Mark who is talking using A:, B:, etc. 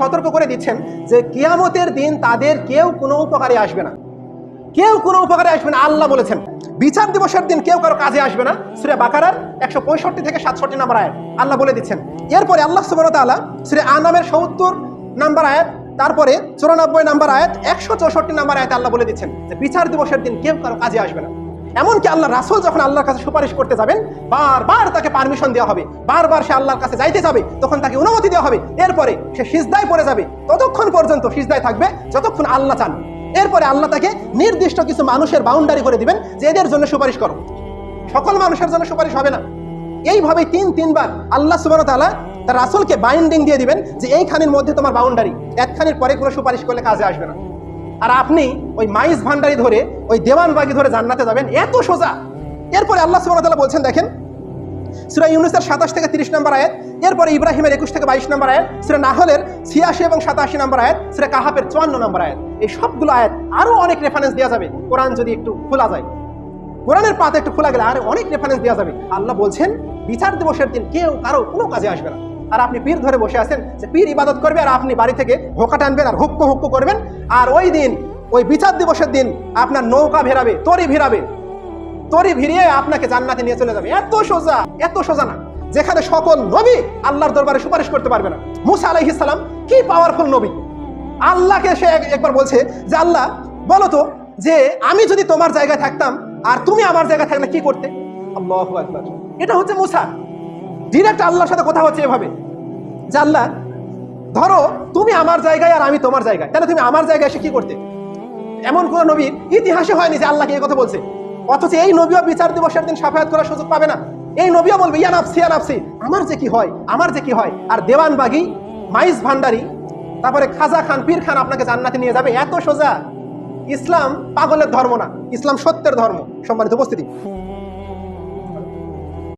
A: সতর্ক করে দিচ্ছেন যে কিয়ামতের দিন তাদের কেউ কোনো উপকারে আসবে না। কেউ কোনো উপকারে আসবে না, আল্লাহ বলেছেন। বিচার দিবসের দিন কেউ কারও কাজে আসবে না। শ্রী বাকারার একশো পঁয়ষট্টি থেকে সাতষট্টি নাম্বার আয়াত। আল্লাহ বলে দিচ্ছেন, এরপরে আল্লাহ সুবর তাআলা শ্রী আনামের সত্তর নাম্বার আয়াত, তারপরে চুরানব্বই নাম্বার আয়াত, একশো চৌষট্টি নাম্বার আয়াত আল্লাহ বলে দিচ্ছেন যে বিচার দিবসের দিন কেউ কারও কাজে আসবে না। এমনকি আল্লাহ রাসূল যখন আল্লাহর কাছে সুপারিশ করতে যাবেন, বারবার তাকে পারমিশন দেওয়া হবে। বারবার সে আল্লাহর কাছে যাইতে যাবে, তখন তাকে অনুমতি দেওয়া হবে। এরপরে সে সিজদায় পড়ে যাবে। ততক্ষণ পর্যন্ত সিজদায় থাকবে, যতক্ষণ আল্লাহ চান। এরপরে আল্লাহ তাকে নির্দিষ্ট কিছু মানুষের বাউন্ডারি করে দিবেন যে এদের জন্য সুপারিশ করো। সকল মানুষের জন্য সুপারিশ হবে না। এইভাবে তিন, তিনবার আল্লাহ সুবাহ তাআলা তার রাসূলকে বাইন্ডিং দিয়ে দিবেন যে এইখানের মধ্যে তোমার বাউন্ডারি একখানের পরে কোনো সুপারিশ করলে কাজে আসবে না। আর আপনি ওই মাইজ ভান্ডারি ধরে ওই দেওয়ানবাগি ধরে জান্নাতে যাবেন, এত সোজা। এরপরে আল্লাহ সুবাহ তাআলা বলছেন, দেখেন, সুরা ইউনুসের সাতাশ থেকে তিরিশ নম্বর আয়াত, এরপরে ইব্রাহিমের একুশ থেকে বাইশ নম্বর আয়াত, সুরা নাহলের ছিয়াশি এবং সাতাশি নম্বর আয়াত, সুরা কাহাপের চুয়ান্ন নম্বর আয়াত, এই সবগুলো আয়াত আরও অনেক রেফারেন্স দেওয়া যাবে। কোরআন যদি একটু খোলা যায়। কোরআনের পাতা একটু খোলা গেলে আরও অনেক রেফারেন্স দেওয়া যাবে। আল্লাহ বলছেন, বিচার দিবসের দিন কেউ কারও কোনো কাজে আসবে না। আর আপনি পীর ধরে বসে আছেন যে পীর ইবাদত করবে আর আপনি বাড়ি থেকে হোকা টানবেন আর হুক্কো হুক্কো করবেন। আর ওই দিন, ওই বিচার দিবসের দিন আপনার নৌকা ভেরাবে তরি ভিড়াবে। তরি ভিড়িয়ে আপনাকে জান্নাতে নিয়ে চলে যাবে। এত সোজা এত সোজা না। যেখানে সকল নবী আল্লাহর দরবারে সুপারিশ করতে পারবে না। মুসা আলাইহিস সালাম কি পাওয়ারফুল নবী? আল্লাহকে সে একবার বলছে যে, আল্লাহ, বলো তো যে আমি যদি তোমার জায়গায় থাকতাম আর তুমি আমার জায়গায় থাকলে কি করতে? আল্লাহু আকবার। এটা হচ্ছে মুসা। ডিরেক্ট আল্লাহর সাথে কথা হচ্ছে এভাবে। যে আল্লাহ, ধরো তুমি আমার জায়গায় আর আমি তোমার জায়গায়। তাহলে তুমি আমার জায়গায় এসে কি করতে? এমন কোন নবীর ইতিহাসে হয়নি যে আল্লাহকে এই কথা বলছে। অথচ এই নবীও বিচার দিবসের দিন সাফায়াত করার সুযোগ পাবে না। এই নবীও বলবে, ইয়া নাফসি ইয়া নাফসি, আমার যে কি হয়, আমার যে কি হয়। আর দেওয়ানবাগি, মাইজ ভান্ডারি, তারপরে খাজা খান, পীর খান আপনাকে জান্নাতে নিয়ে যাবে। এত সোজা। ইসলাম পাগলের ধর্ম না। ইসলাম সত্যের ধর্ম। সম্মানিত উপস্থিতি।